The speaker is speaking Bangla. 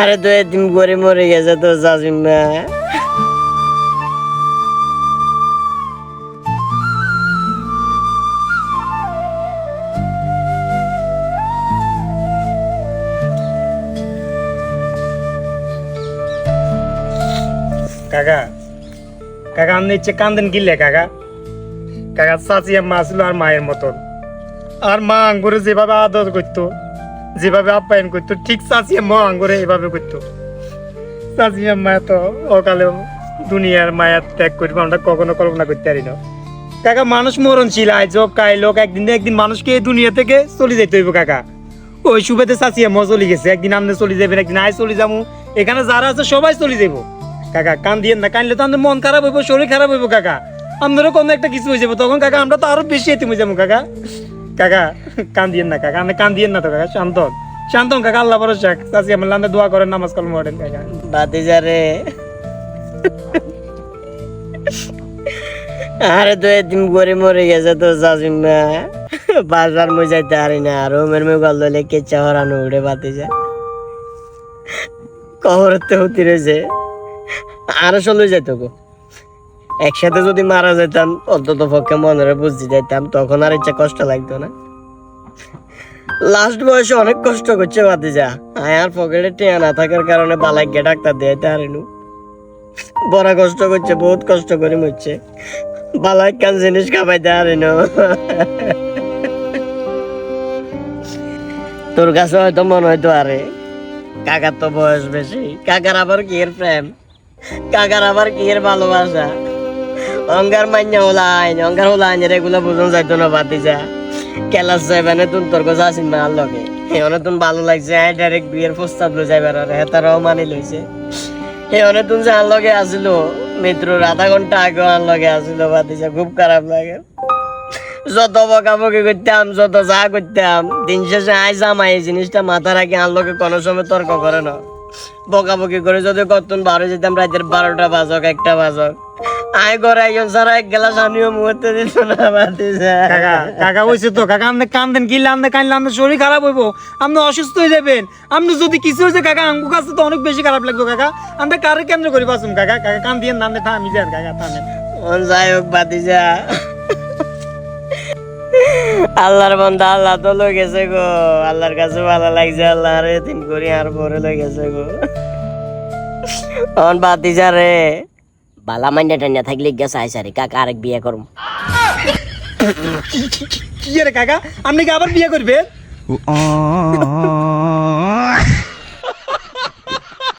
আরে তো এদিন করে মরে গেছে তো শাশুড়ি কাকা কাকা, আপনি ইচ্ছে কান্দেন কিনলে কাকা? কাকা, চাচি ছিল আর মায়ের মতন। আর মা আঙ্গুরে যেভাবে আদর করতো, যেভাবে আপ্যায়ন করতো, ঠিক চাচি মা আঙ্গুরে এভাবে করতো। চাচি আম্মা তো অকালে দুনিয়ার মায়া ত্যাগ করব, আমরা কখনো কল্পনা করতে পারি না। কাকা, মানুষ মরণশীল, আজ হোক কাইল হোক, একদিন একদিন মানুষকে এই দুনিয়া থেকে চলে যেতে হইব, কাকা। ওই সুবেতে চাচি আম্মা চলে গেছে, একদিন আপনি চলে যাবেন একদিন আয় চলে যাব এখানে যারা আছে সবাই চলে যাব কাকা কান দিয়ে না, কানলে তো আমাদের মন খারাপ হইব, শরীর খারাপ হইব, কাকা। আমাদেরও কোনো একটা কিছু হয়ে যাব তখন কাকা আমরা তো আরও বেশি এতে হয়ে যাব, কাকা। কাকা কান দিয়ে না কাকা, আপনি কান দিয়ে না তো কাকা, শান্ত। শান্ত কাকা, আল্লাহ ভরসা চাচি, আমার লান্দে দোয়া করেন, নামাজ কলম পড়েন কাকা। ভাতিজারে আরে তো এদিন করে মরে গেছে তো শাশুড়ি বাজার মই যাইতে পারি না, আর ওমের মে গল লইলে কেচা হরানো উড়ে ভাতিজা। কবরতে হতি রয়েছে আরও চলে যেত গো একসাথে যদি মারা যেতাম, অন্তত পক্ষে মনের বুঝতে যাইতাম, তখন আর ইচ্ছা কষ্ট লাগতো না। লাস্ট বয়সে অনেক কষ্ট করছে ভাতিজা। আয়ার পকেটে টিয়া না থাকার কারণে বালাইকে ডাক্তার দিতে হারিনু। বড় কষ্ট করছে, বহুত কষ্ট করে মরছে। বালাই কান জিনিস খাবাইতে হারিনু। তোর কাছে হয়তো মনে হয়তো আরে কাকার তো বয়স বেশি, কাকার আবার কি এর প্রেম, কাকার আবার কি এর ভালোবাসা। অঙ্গার মান্য হলা আইন অঙ্গার হলা আইন এগুলো বুঝুন যাইতো না ভাতিজা ক্লাস সেভেনে তুন তোর কথা আসিন না আর লগে এখানে তুন ভালো লাগছে ডাইরেক্ট বিয়ের প্রস্তাব লই যাইবার আর হেতারাও মানি লইছে। এখানে তুন যে লগে আসিল, মিত্রর আধা ঘণ্টা আগে আর লগে আসিল বাতিজা খুব খারাপ লাগে। যত বকাবকি করতাম, যত যা করতাম, দিন শেষে আই জামাই এই জিনিসটা মাথা রাখি আর লগে কোনো সময় তর্ক করে না। বকাবকি করে যদি কতক্ষণ বারো যেতাম, রাতের বারোটা বাজক, একটা বাজক। আয় একজন সারা এক গেলাস আমিও মুহূর্তে দিত না কাকা কাকা তো কাকা আপনি কান্দেন কিনলে আপনি কানলে আপনার শরীর খারাপ হইব? আপনি অসুস্থ হয়ে যাবেন। আপনি যদি কিছু হয়েছে কাকা আঙ্গু কাছে তো অনেক বেশি খারাপ লাগতো কাকা। আমরা কারে কেন্দ্র করি পাসুম কাকা? কাকা কান দিয়ে নামে থামি যান কাকা থামেন যাই হোক বাতিজা আল্লাহর বন্ধা আল্লাহ তো লই গেছে গো। আল্লাহর কাছে ভালো লাগছে আল্লাহ রে তিন করি আর পরে লই গেছে গো। অন বাতিজা রে। বালা মাইন্ডা টান্ডা থাকলে গেছে আইসারি কাকা আরেক বিয়ে করুম। কি রে কাকা? আপনি কি আবার বিয়ে করবেন?